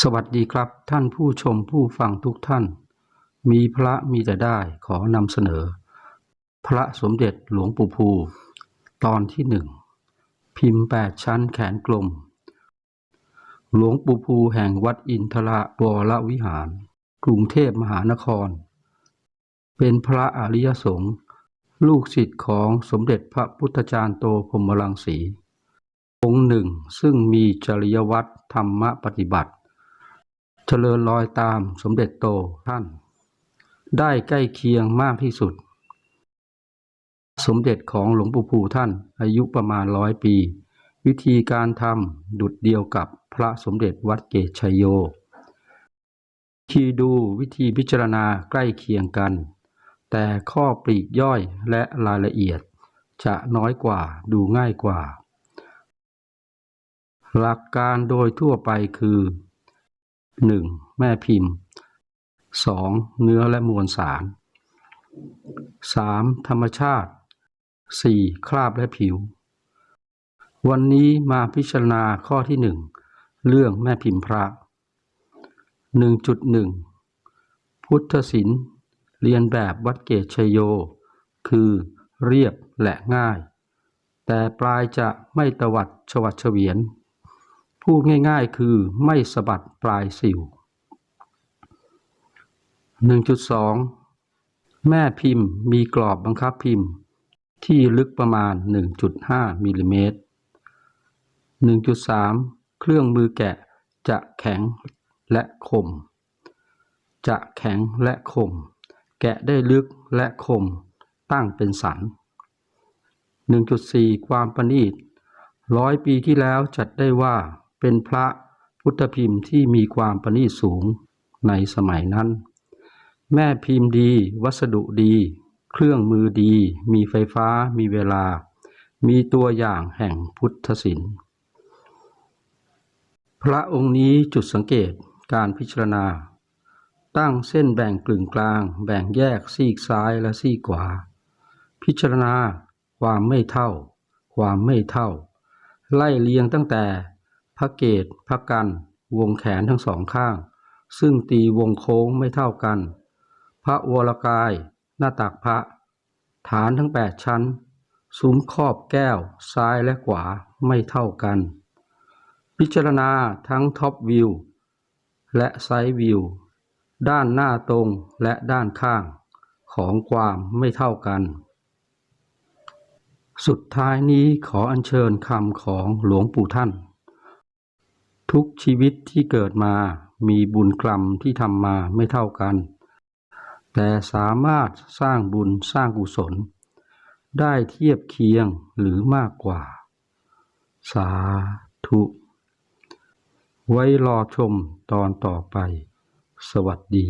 สวัสดีครับท่านผู้ชมผู้ฟังทุกท่าน มีพระมีแต่ได้ขอนำเสนอ พระสมเด็จหลวงปู่ภู ตอนที่หนึ่ง พิมพ์แปดชั้นแขนกลม หลวงปู่ภูแห่งวัดอินทรวรวิหาร กรุงเทพมหานคร เป็นพระอริยสงฆ์ลูกศิษย์ของสมเด็จพระพุทธจารย์โตพรมรังสี องค์หนึ่งซึ่งมีจริยวัตรธรรมปฏิบัติ เจริญรอยตามสมเด็จโตท่าน ได้ใกล้เคียงมากที่สุด สมเด็จของหลวงปู่ภูท่านอายุประมาณร้อยปี วิธีการทำดุดเดียวกับพระสมเด็จวัดเกชัยโยทีดูวิธีพิจารณาใกล้เคียงกัน แต่ข้อปลีกย่อยและรายละเอียดจะน้อยกว่าดูง่ายกว่า หลักการโดยทั่วไปคือ 1. แม่พิมพ์ 2. เนื้อและมวลสาร 3. ธรรมชาติ 4. คราบและผิว วันนี้มาพิจารณาข้อที่ 1 เรื่องแม่พิมพ์พระ 1.1 พุทธศิลป์เรียนแบบวัดเกตชโย คือเรียบและง่าย แต่ปลายจะไม่ตวัดชวัดเฉวียน พูดง่ายๆ คือไม่สะบัดปลายสิว 1.2 แม่พิมพ์มีกรอบบังคับพิมพ์ที่ลึกประมาณ 1.5มิลลิเมตร 1.3 เครื่องมือแกะจะแข็งและคม จะแข็งและคม แกะได้ลึกและคม ตั้งเป็นสัน 1.4 ความประณีตร้อยปีที่แล้วจัดได้ว่า เป็นพระพุทธพิมพ์ที่มีความประณีตสูงในสมัยนั้น แม่พิมพ์ดี วัสดุดี เครื่องมือดี มีไฟฟ้า มีเวลา มีตัวอย่างแห่งพุทธศิลป์ พระองค์นี้จุดสังเกตการพิจารณา ตั้งเส้นแบ่งกลึงกลาง แบ่งแยกซีกซ้ายและซีกขวา พิจารณาความไม่เท่า ความไม่เท่า ไล่เรียงตั้งแต่ พระเกตพระกัน วงแขนทั้งสองข้าง ซึ่งตีวงโค้งไม่เท่ากัน พระวรกาย หน้าตักพระ ฐานทั้งแปดชั้น ซุ้มครอบแก้วซ้ายและขวาไม่เท่ากัน พิจารณาทั้งท็อปวิวและไซด์วิวด้านหน้าตรงและด้านข้างของความไม่เท่ากัน สุดท้ายนี้ขออัญเชิญคำของหลวงปู่ท่าน ทุกชีวิตที่เกิดมามีบุญกรรมที่ทำมาไม่เท่ากัน แต่สามารถสร้างบุญสร้างกุศล ได้เทียบเคียงหรือมากกว่า สาธุ ไว้รอชมตอนต่อไป สวัสดี